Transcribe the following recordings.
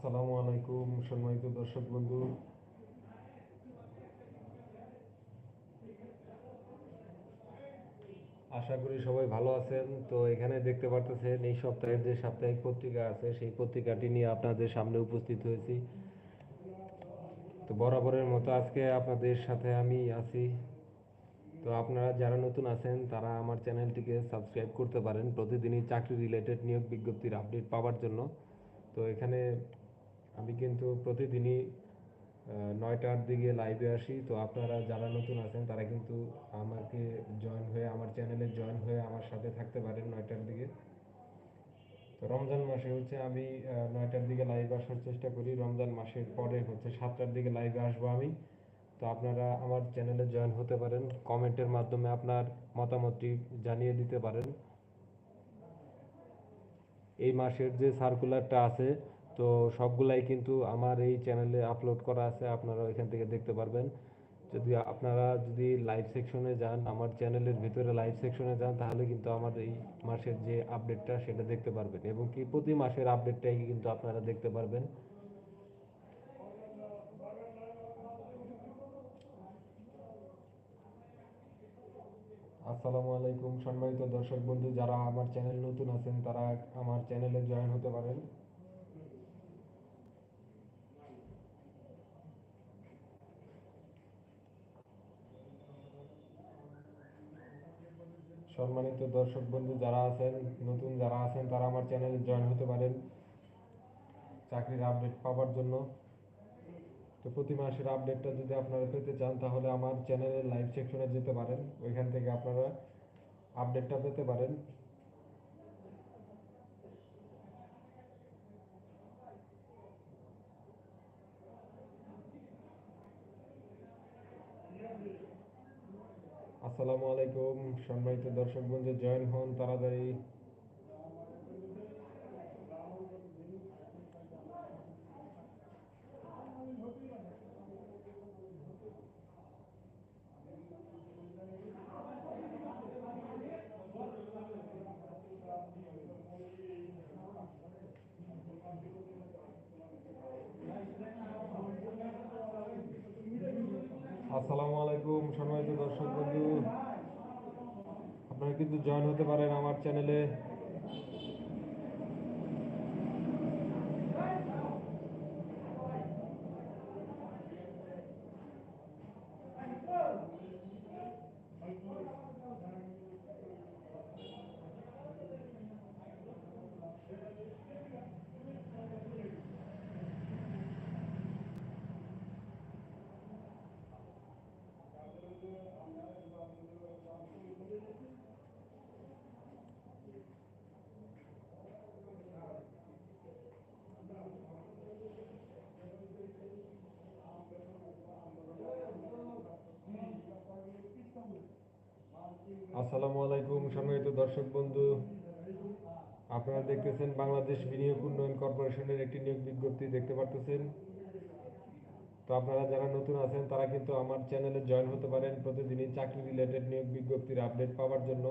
আসসালামু আলাইকুম সম্মানিত দর্শক বন্ধু। আশা করি সবাই ভালো আছেন। তো এখানে দেখতে পারতেছেন, এই সপ্তাহের যে সাপ্তাহিক পত্রিকা আছে, সেই পত্রিকাটি নিয়ে আপনাদের সামনে উপস্থিত হয়েছি। তো বরাবরের মতো আজকে আপনাদের সাথে আমি আছি। তো আপনারা যারা নতুন আছেন, তারা আমার চ্যানেলটিকে সাবস্ক্রাইব করতে পারেন। প্রতিদিনই চাকরি রিলেটেড নিয়োগ বিজ্ঞপ্তির আপডেট পাওয়ার জন্য। তো এখানে আমি কিন্তু প্রতিদিনই নয়টার দিকে লাইভে আসি। তো আপনারা যারা নতুন আছেন, তারা কিন্তু আমাকে জয়েন হয়ে, আমার চ্যানেলে জয়েন হয়ে আমার সাথে থাকতে পারেন নয়টার দিকে। তো রমজান মাসে হচ্ছে আমি নয়টার দিকে লাইভে আসার চেষ্টা করি। রমজান মাসের পরে হচ্ছে সাতটার দিকে লাইভে আসব আমি। তো আপনারা আমার চ্যানেলে জয়েন হতে পারেন। কমেন্টের মাধ্যমে আপনার মতামতটি জানিয়ে দিতে পারেন। এই মাসের যে সার্কুলারটা আছে তো সবগুলাই কিন্তু আমার এই চ্যানেলে আপলোড করা আছে আপনারা এখান থেকে দেখতে পারবেন। যদি আপনারা যদি লাইভ সেকশনে যান, আমার চ্যানেলের ভিতরে লাইভ সেকশনে যান, তাহলে কিন্তু আমার এই মাসের যে আপডেটটা সেটা দেখতে পারবেন। এবং কি প্রতি মাসের আপডেটটাই কিন্তু আপনারা দেখতে পারবেন। আসসালামু আলাইকুম সম্মানিত দর্শক বন্ধু, যারা আমার চ্যানেল নতুন আছেন, তারা আমার চ্যানেলে জয়েন হতে পারেন। সম্মানিত দর্শক বন্ধু যারা আছেন, নতুন যারা আছেন, তারা আমার চ্যানেলে জয়েন হতে পারেন। চাকরির আপডেট পাওয়ার জন্য। তো প্রতি মাসের আপডেটটা যদি আপনারা পেতে চান, তাহলে আমার চ্যানেলের লাইভ সেকশনে যেতে পারেন। ওইখান থেকে আপনারা আপডেটটা পেতে পারেন। আসসালামু আলাইকুম। সম্মানিত দর্শক বন্ধু জয়েন হন তাড়াতাড়ি। আসসালামু আলাইকুম সম্মানিত দর্শক বন্ধু। আপনারা কিন্তু জয়েন হতে পারেন আমার চ্যানেলে। আসসালামু আলাইকুম, সম্মানিত দর্শক বন্ধু। আপনারা দেখতেছেন বাংলাদেশ বিনিয়োগ উন্নয়ন কর্পোরেশনের একটি নিয়োগ বিজ্ঞপ্তি, দেখতে পারতেছেন। তো আপনারা যারা নতুন আছেন, তারা কিন্তু আমার চ্যানেলে জয়েন হতে পারেন প্রতিদিনই চাকরি রিলেটেড নিয়োগ বিজ্ঞপ্তির আপডেট পাওয়ার জন্য।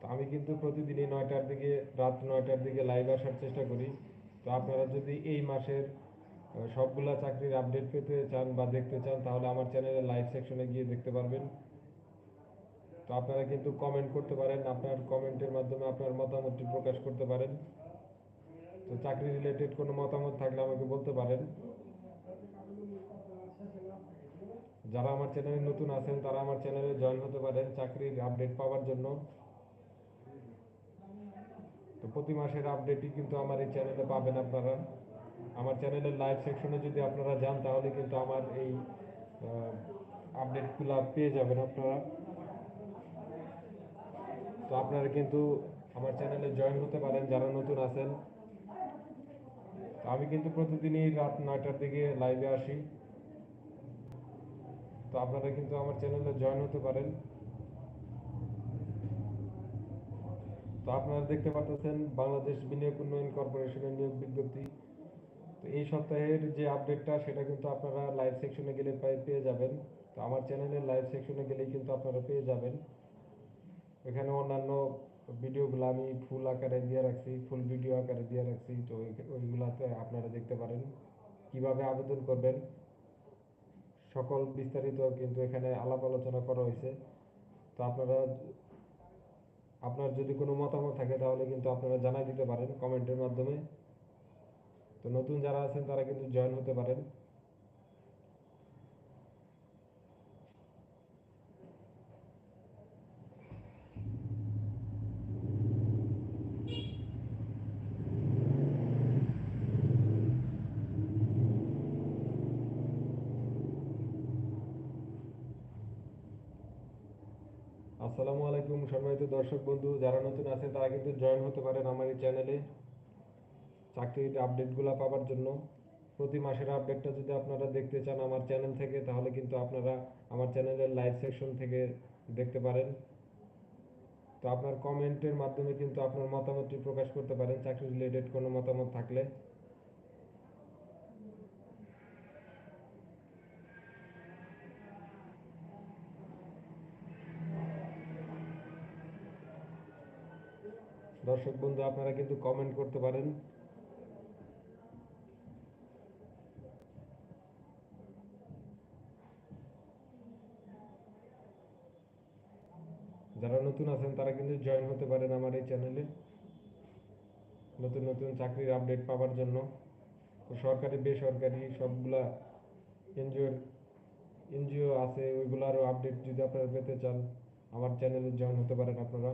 তো আমি কিন্তু প্রতিদিনই নয়টার দিকে, রাত নয়টার দিকে লাইভ আসার চেষ্টা করি। তো আপনারা যদি এই মাসের সবগুলা চাকরির আপডেট পেতে চান বা দেখতে চান, তাহলে আমার চ্যানেলের লাইভ সেকশনে গিয়ে দেখতে পারবেন। তো আপনারা কিন্তু কমেন্ট করতে পারেন, আপনার কমেন্টের মাধ্যমে আপনার মতামতটি প্রকাশ করতে পারেন। তো চাকরি রিলেটেড কোনো মতামত থাকলে আমাকে বলতে পারেন। যারা আমার চ্যানেলে নতুন আছেন, তারা আমার চ্যানেলে জয়েন হতে পারেন চাকরির আপডেট পাওয়ার জন্য। তো প্রতি মাসের আপডেটই কিন্তু আমার এই চ্যানেলে পাবেন আপনারা। আমার চ্যানেলের লাইভ সেকশনে যদি আপনারা যান, তাহলে কিন্তু আমার এই আপডেটগুলো পেয়ে যাবেন আপনারা। তো আপনারা কিন্তু আমার চ্যানেলে জয়েন হতে পারেন যারা নতুন আছেন। তো আমি কিন্তু প্রতিদিনই রাত নয়টার দিকে লাইভে আসি। তো আপনারা কিন্তু আমার চ্যানেলে জয়েন হতে পারেন। তো আপনারা দেখতে পাচ্ছেন বাংলাদেশ বিনিয়োগ উন্নয়ন কর্পোরেশনের নিয়োগ বিজ্ঞপ্তি। তো এই সপ্তাহের যে আপডেটটা সেটা কিন্তু আপনারা লাইভ সেকশনে গেলে পেয়ে যাবেন। তো আমার চ্যানেলের লাইভ সেকশনে গেলেই কিন্তু আপনারা পেয়ে যাবেন। এখানে অন্যান্য ভিডিওগুলো আমি ফুল আকারে দিয়ে রাখছি ফুল ভিডিও আকারে দিয়ে রাখছি, তো ওই- ওইগুলাতে আপনারা দেখতে পারেন। কীভাবে আবেদন করবেন, সকল বিস্তারিত কিন্তু এখানে আলাপ আলোচনা করা হয়েছে। তো আপনারা, আপনার যদি কোনো মতামত থাকে তাহলে কিন্তু আপনারা জানাই দিতে পারেন কমেন্টের মাধ্যমে। তো নতুন যারা আছেন তারা কিন্তু জয়েন হতে পারেন। আলাইকুম সম্মানিত দর্শক বন্ধু, যারা নতুন আছেন, তারা কিন্তু জয়েন হতে পারেন আমার এই চ্যানেলে চাকরির আপডেটগুলো পাওয়ার জন্য। প্রতি মাসের আপডেটটা যদি আপনারা দেখতে চান আমার চ্যানেল থেকে, তাহলে কিন্তু আপনারা আমার চ্যানেলের লাইভ সেকশন থেকে দেখতে পারেন। তো আপনার কমেন্টের মাধ্যমে কিন্তু আপনার মতামতটি প্রকাশ করতে পারেন, চাকরি রিলেটেড কোনো মতামত থাকলে। দর্শক বন্ধু, আপনারা কিন্তু কমেন্ট করতে পারেন। যারা নতুন আছেন, তারা কিন্তু জয়েন হতে পারেন আমার এই চ্যানেলে নতুন নতুন চাকরির আপডেট পাওয়ার জন্য। সরকারি, বেসরকারি সবগুলা এনজিওর এনজিও আছে ওইগুলারও আপডেট যদি আপনারা পেতে চান, আমার চ্যানেলে জয়েন হতে পারেন আপনারা।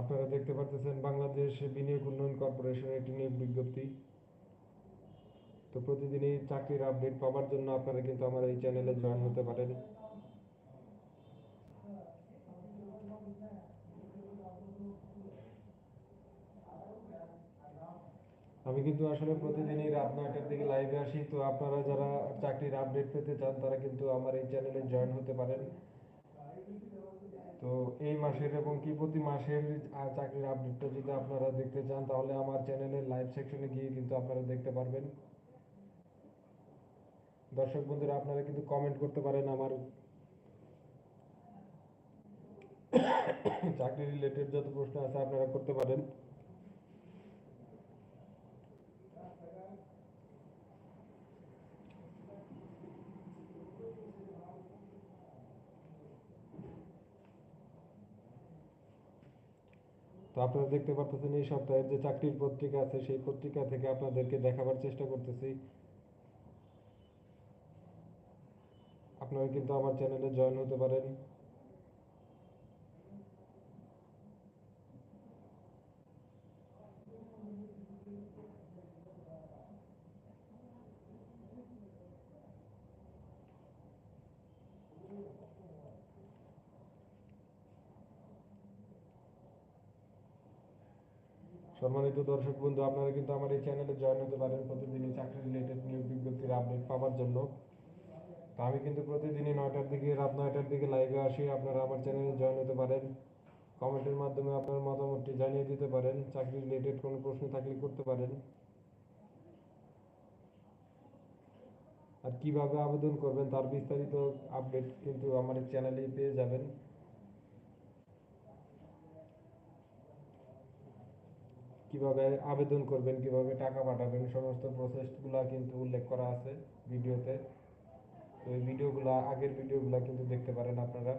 আপনারা দেখতে পারতেছেন বাংলাদেশ বিনিয়োগ উন্নয়ন কর্পোরেশনের একটি নিয়োগ বিজ্ঞপ্তি। তো প্রতিদিনই চাকরির আপডেট পাওয়ার জন্য আপনারা কিন্তু আমার এই চ্যানেলে জয়েন হতে পারেন। আমি কিন্তু আসলে প্রতিদিনই রাত নয়টার দিকে লাইভে আসি। তো আপনারা যারা চাকরির আপডেট পেতে চান, তারা কিন্তু আমার এই চ্যানেলে জয়েন হতে পারেন। তো এই মাসের এবং কি প্রতি মাসের চাকরির আপডেটটা যদি আপনারা দেখতে চান, তাহলে আমার চ্যানেলের লাইভ সেকশনে গিয়ে কিন্তু আপনারা দেখতে পারবেন। দর্শক বন্ধুরা, আপনারা কিন্তু কমেন্ট করতে পারেন আমার চাকরি রিলেটেড যত প্রশ্ন আছে আপনারা করতে পারেন। আপনারা দেখতে পারতেছেন এই সপ্তাহের যে চাকরির পত্রিকা আছে, সেই পত্রিকা থেকে আপনাদেরকে দেখাবার চেষ্টা করতেছি। আপনারা কিন্তু আমার চ্যানেলে জয়েন হতে পারেন। সম্মানিত দর্শক বন্ধু, আপনারা কিন্তু আমার এই চ্যানেলে জয়েন হতে পারেন। প্রতিদিনই চাকরি রিলেটেড নিয়োগ বিজ্ঞপ্তির আপডেট পাওয়ার জন্য। তো আমি কিন্তু প্রতিদিনই নয়টার দিকে, রাত নয়টার দিকে লাইভে আসি। আপনারা আমার চ্যানেলে জয়েন হতে পারেন। কমেন্টের মাধ্যমে আপনার মতামতটি জানিয়ে দিতে পারেন। চাকরি রিলেটেড কোনো প্রশ্ন থাকলে করতে পারেন। আর কীভাবে আবেদন করবেন তার বিস্তারিত আপডেট কিন্তু আমার চ্যানেলেই পেয়ে যাবেন। কীভাবে আবেদন করবেন, কীভাবে টাকা পাঠাবেন, সমস্ত প্রসেসগুলা কিন্তু উল্লেখ করা আছে ভিডিওতে। তো এই ভিডিওগুলা, আগের ভিডিওগুলা কিন্তু দেখতে পারেন আপনারা।